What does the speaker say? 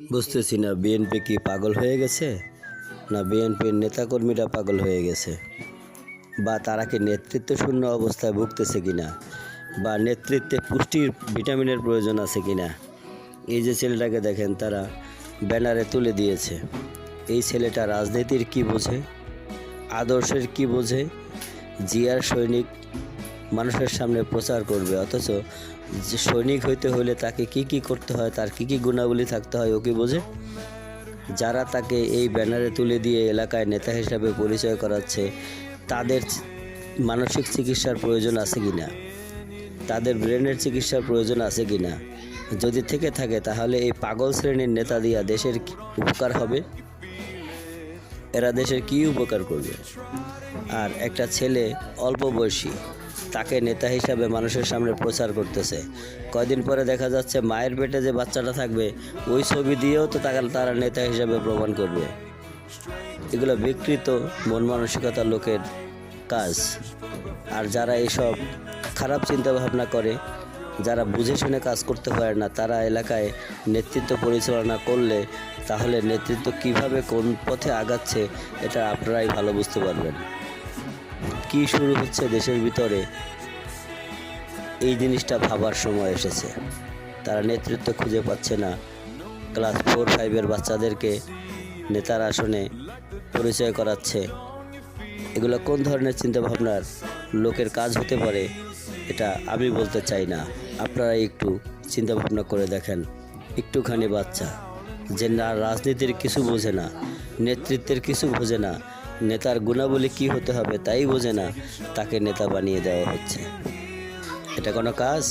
বুঝতেছি না বিএনপি কি পাগল হয়ে গেছে? না বিএনপির নেতাকর্মীরা পাগল হয়ে গেছে? বা তারা কি নেতৃত্ব শূন্য অবস্থায় ভুগতেছে কিনা? বা নেতৃত্বে পুষ্টির, ভিটামিনের প্রয়োজন আছে কিনা? এই যে ছেলেটাকে দেখেন, তারা ব্যানারে তুলে দিয়েছে। এই ছেলেটা রাজনীতির কি বোঝে? আদর্শের কি বোঝে? জিয়ার সৈনিক মানুষের সামনে প্রচার করবে। অথচ যে সৈনিক হইতে হলে তাকে কি কি করতে হয়, তার কি কি গুণাবলী থাকতে হয় ও কি বোঝে? যারা তাকে এই ব্যানারে তুলে দিয়ে এলাকায় নেতা হিসাবে পরিচয় করাচ্ছে, তাদের মানসিক চিকিৎসার প্রয়োজন আছে কি না তাদের ব্রেনের চিকিৎসার প্রয়োজন আছে কি না যদি থেকে থাকে, তাহলে এই পাগল শ্রেণির নেতা দিয়া দেশের উপকার হবে? এরা দেশের কি উপকার করবে? আর একটা ছেলে অল্প বয়সী তাকে নেতা হিসাবে মানুষের সামনে প্রচার করতেছে। কয়দিন পরে দেখা যাচ্ছে মায়ের পেটে যে বাচ্চাটা থাকবে, ওই ছবি দিয়েও তো তাকে তারা নেতা হিসাবে প্রমাণ করবে। এগুলো বিকৃত, মন মানসিকতার লোকের কাজ। আর যারা এইসব খারাপ চিন্তা ভাবনা করে, যারা বুঝে শুনে কাজ করতে পারে না, তারা এলাকায় নেতৃত্ব পরিচালনা করলে তাহলে নেতৃত্ব কীভাবে কোন পথে আগাচ্ছে, এটা আপনারাই ভালো বুঝতে পারবেন। কি শুরু হচ্ছে দেশের ভিতরে? এই জিনিসটা ভাবার সময় এসেছে। তারা নেতৃত্ব খুঁজে পাচ্ছে না। ক্লাস ফোর ফাইভের বাচ্চাদেরকে নেতার আসনে পরিচয় করাচ্ছে। এগুলো কোন ধরনের চিন্তাভাবনার লোকের কাজ হতে পারে, এটা আমি বলতে চাই না। আপনারা একটু চিন্তাভাবনা করে দেখেন। একটুখানি বাচ্চা, যে না, রাজনীতির কিছু বোঝে না, নেতৃত্বের কিছু বোঝে না নেতার গুণাবলী কি হতে হবে তাই বোঝে না, তাকে নেতা বানিয়ে দেওয়া হচ্ছে। এটা কোনো কাজ?